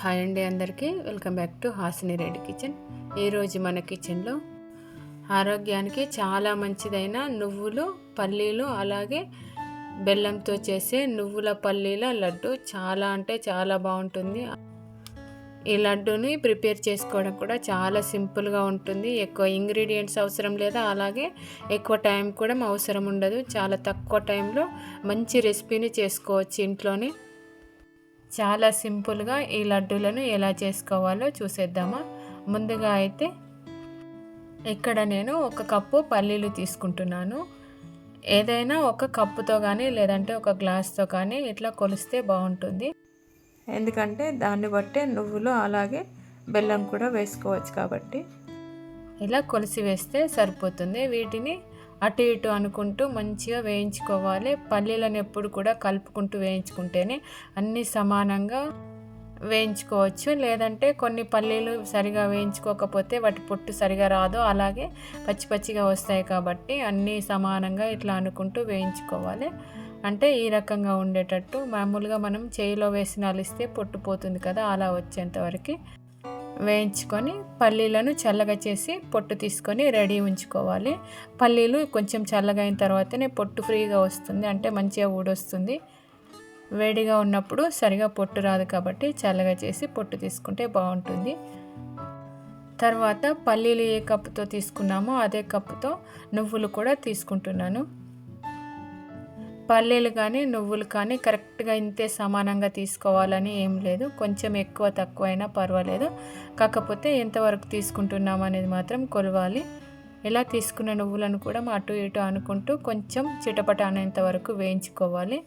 Hi అండి అందరికీ. Welcome back to Hasini Reddy kitchen. ఈరోజు మన కిచెన్లో ఆరోగ్యానికి చాలా మంచిదైన నువ్వులు పల్లీలు అలాగే బెల్లంతో చేసే నువ్వుల పల్లీల లడ్డు చాలా అంటే చాలా బాగుంటుంది. ఈ లడ్డూని ప్రిపేర్ చేసుకోవడం కూడా చాలా సింపుల్గా ఉంటుంది. ఎక్కువ ఇంగ్రీడియంట్స్ అవసరం లేదా అలాగే ఎక్కువ టైం కూడా అవసరం ఉండదు. చాలా తక్కువ టైంలో మంచి రెసిపీని చేసుకోవచ్చు ఇంట్లోనే. చాలా సింపుల్గా ఈ లడ్డూలను ఎలా చేసుకోవాలో చూసేద్దామా. ముందుగా అయితే ఇక్కడ నేను ఒక కప్పు పల్లీలు తీసుకుంటున్నాను. ఏదైనా ఒక కప్పుతో కానీ లేదంటే ఒక గ్లాస్తో కానీ ఇట్లా కొలిస్తే బాగుంటుంది. ఎందుకంటే దాన్ని బట్టే నువ్వులు అలాగే బెల్లం కూడా వేసుకోవచ్చు కాబట్టి. ఇలా కొలిసి వేస్తే సరిపోతుంది. వీటిని అటు ఇటు అనుకుంటూ మంచిగా వేయించుకోవాలి. పల్లీలను ఎప్పుడు కూడా కలుపుకుంటూ వేయించుకుంటేనే అన్నీ సమానంగా వేయించుకోవచ్చు. లేదంటే కొన్ని పల్లీలు సరిగా వేయించుకోకపోతే వాటి పొట్టు సరిగా రాదు. అలాగే పచ్చి పచ్చిగా వస్తాయి కాబట్టి అన్నీ సమానంగా ఇట్లా అనుకుంటూ వేయించుకోవాలి. అంటే ఈ రకంగా ఉండేటట్టు. మామూలుగా మనం చేయిలో వేసి నలిస్తే పొట్టుపోతుంది కదా అలా వచ్చేంతవరకు వేయించుకొని పల్లీలను చల్లగా చేసి పొట్టు తీసుకొని రెడీ ఉంచుకోవాలి. పల్లీలు కొంచెం చల్లగా అయిన తర్వాతనే పొట్టు ఫ్రీగా వస్తుంది. అంటే మంచిగా ఊడొస్తుంది. వేడిగా ఉన్నప్పుడు సరిగా పొట్టు రాదు కాబట్టి చల్లగా చేసి పొట్టు తీసుకుంటే బాగుంటుంది. తర్వాత పల్లీలు ఏ కప్పుతో తీసుకున్నామో అదే కప్పుతో నువ్వులు కూడా తీసుకుంటున్నాను. పల్లీలు కానీ నువ్వులు కానీ కరెక్ట్గా ఇంతే సమానంగా తీసుకోవాలని ఏం లేదు. కొంచెం ఎక్కువ తక్కువ అయినా పర్వాలేదు. కాకపోతే ఎంతవరకు తీసుకుంటున్నాం అనేది మాత్రం కొలవాలి. ఎలా తీసుకున్న నువ్వులను కూడా అటు ఇటు అనుకుంటూ కొంచెం చిటపట అనేంత వరకు వేయించుకోవాలి.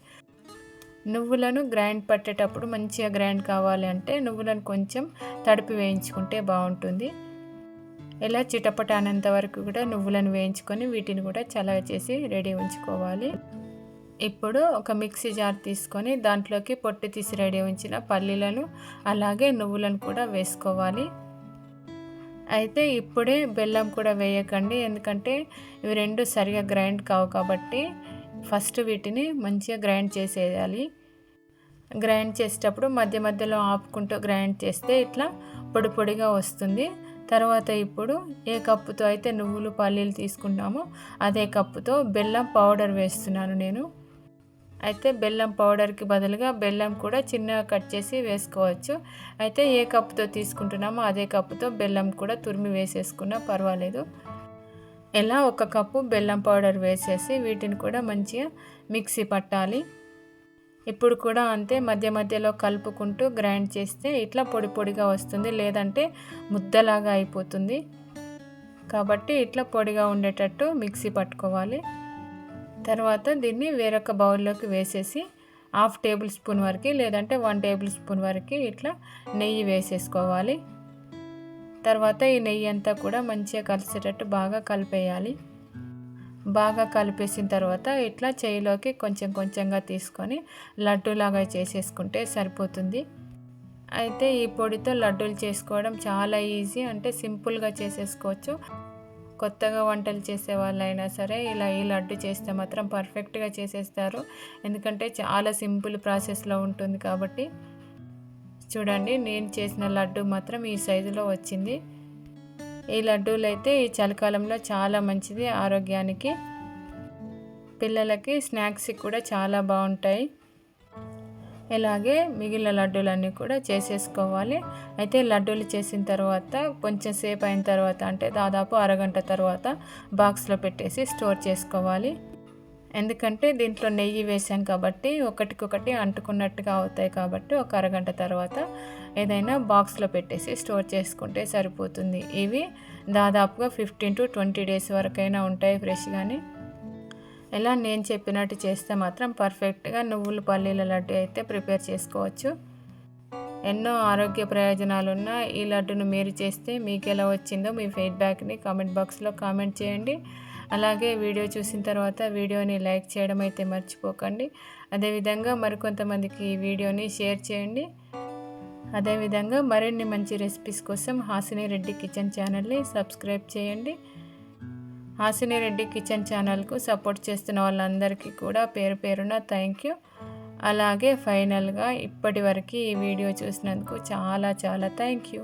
నువ్వులను గ్రైండ్ పట్టేటప్పుడు మంచిగా గ్రైండ్ కావాలి అంటే నువ్వులను కొంచెం తడిపి వేయించుకుంటే బాగుంటుంది. ఇలా చిటపట అనేంత వరకు కూడా నువ్వులను వేయించుకొని వీటిని కూడా చల్లగా చేసి రెడీ ఉంచుకోవాలి. ఇప్పుడు ఒక మిక్సీ జార్ తీసుకొని దాంట్లోకి పొట్టు తీసి రెడీ ఉంచిన పల్లీలను అలాగే నువ్వులను కూడా వేసుకోవాలి. అయితే ఇప్పుడే బెల్లం కూడా వేయకండి ఎందుకంటే ఇవి రెండు సరిగా గ్రైండ్ కావు కాబట్టి ఫస్ట్ వీటిని మంచిగా గ్రైండ్ చేసేయాలి. గ్రైండ్ చేసేటప్పుడు మధ్య మధ్యలో ఆపుకుంటూ గ్రైండ్ చేస్తే ఇట్లా పొడి పొడిగా వస్తుంది. తర్వాత ఇప్పుడు ఏ కప్పుతో అయితే నువ్వులు పల్లీలు తీసుకుంటామో అదే కప్పుతో బెల్లం పౌడర్ వేస్తున్నాను నేను. అయితే బెల్లం పౌడర్కి బదులుగా బెల్లం కూడా చిన్నగా కట్ చేసి వేసుకోవచ్చు. అయితే ఏ కప్పుతో తీసుకుంటున్నామో అదే కప్పుతో బెల్లం కూడా తురిమి వేసేసుకున్నా పర్వాలేదు. ఇలా ఒక కప్పు బెల్లం పౌడర్ వేసేసి వీటిని కూడా మంచిగా మిక్సీ పట్టాలి. ఇప్పుడు కూడా అంతే మధ్య మధ్యలో కలుపుకుంటూ గ్రైండ్ చేస్తే ఇట్లా పొడి పొడిగా వస్తుంది లేదంటే ముద్దలాగా అయిపోతుంది. కాబట్టి ఇట్లా పొడిగా ఉండేటట్టు మిక్సీ పట్టుకోవాలి. తర్వాత దీన్ని వేరొక బౌల్లోకి వేసేసి హాఫ్ టేబుల్ స్పూన్ వరకు లేదంటే వన్ టేబుల్ స్పూన్ వరకు ఇట్లా నెయ్యి వేసేసుకోవాలి. తర్వాత ఈ నెయ్యి అంతా కూడా మంచిగా కలిసేటట్టు బాగా కలిపేయాలి. బాగా కలిపేసిన తర్వాత ఇట్లా చేయిలోకి కొంచెం కొంచెంగా తీసుకొని లడ్డూలాగా చేసేసుకుంటే సరిపోతుంది. అయితే ఈ పొడితో లడ్డూలు చేసుకోవడం చాలా ఈజీ అంటే సింపుల్గా చేసేసుకోవచ్చు. కొత్తగా వంటలు చేసే వాళ్ళైనా సరే ఇలా ఈ లడ్డు చేస్తే మాత్రం పర్ఫెక్ట్గా చేసేస్తారు. ఎందుకంటే చాలా సింపుల్ ప్రాసెస్లో ఉంటుంది కాబట్టి. చూడండి నేను చేసిన లడ్డు మాత్రం ఈ సైజులో వచ్చింది. ఈ లడ్డూలు అయితే ఈ చలికాలంలో చాలా మంచిది ఆరోగ్యానికి. పిల్లలకి స్నాక్స్కి కూడా చాలా బాగుంటాయి. ఇలాగే మిగిలిన లడ్డూలన్నీ కూడా చేసేసుకోవాలి. అయితే లడ్డూలు చేసిన తర్వాత కొంచెం సేపు అయిన తర్వాత అంటే దాదాపు అరగంట తర్వాత బాక్స్లో పెట్టేసి స్టోర్ చేసుకోవాలి. ఎందుకంటే దీంట్లో నెయ్యి వేసాం కాబట్టి ఒకటికొకటి అంటుకున్నట్టుగా అవుతాయి కాబట్టి ఒక అరగంట తర్వాత ఏదైనా బాక్స్లో పెట్టేసి స్టోర్ చేసుకుంటే సరిపోతుంది. ఇవి దాదాపుగా ఫిఫ్టీన్ టు ట్వంటీ డేస్ వరకైనా ఉంటాయి ఫ్రెష్గానే ఇలా నేను చెప్పినట్టు చేస్తే మాత్రం పర్ఫెక్ట్గా నువ్వులు పల్లీల లడ్డు అయితే ప్రిపేర్ చేసుకోవచ్చు. ఎన్నో ఆరోగ్య ప్రయోజనాలు ఉన్న ఈ లడ్డును మీరు చేస్తే మీకు ఎలా వచ్చిందో మీ ఫీడ్బ్యాక్ని కామెంట్ బాక్స్లో కామెంట్ చేయండి. అలాగే వీడియో చూసిన తర్వాత వీడియోని లైక్ చేయడం అయితే మర్చిపోకండి. అదేవిధంగా మరికొంతమందికి ఈ వీడియోని షేర్ చేయండి. అదేవిధంగా మరిన్ని మంచి రెసిపీస్ కోసం హాసిని రెడ్డి కిచెన్ ఛానల్ని సబ్స్క్రైబ్ చేయండి. హాసిని రెడ్డి కిచెన్ ఛానల్కు సపోర్ట్ చేస్తున్న వాళ్ళందరికీ కూడా పేరు పేరున థ్యాంక్ యూ. అలాగే ఫైనల్గా ఇప్పటి వరకు ఈ వీడియో చూసినందుకు చాలా చాలా థ్యాంక్ యూ.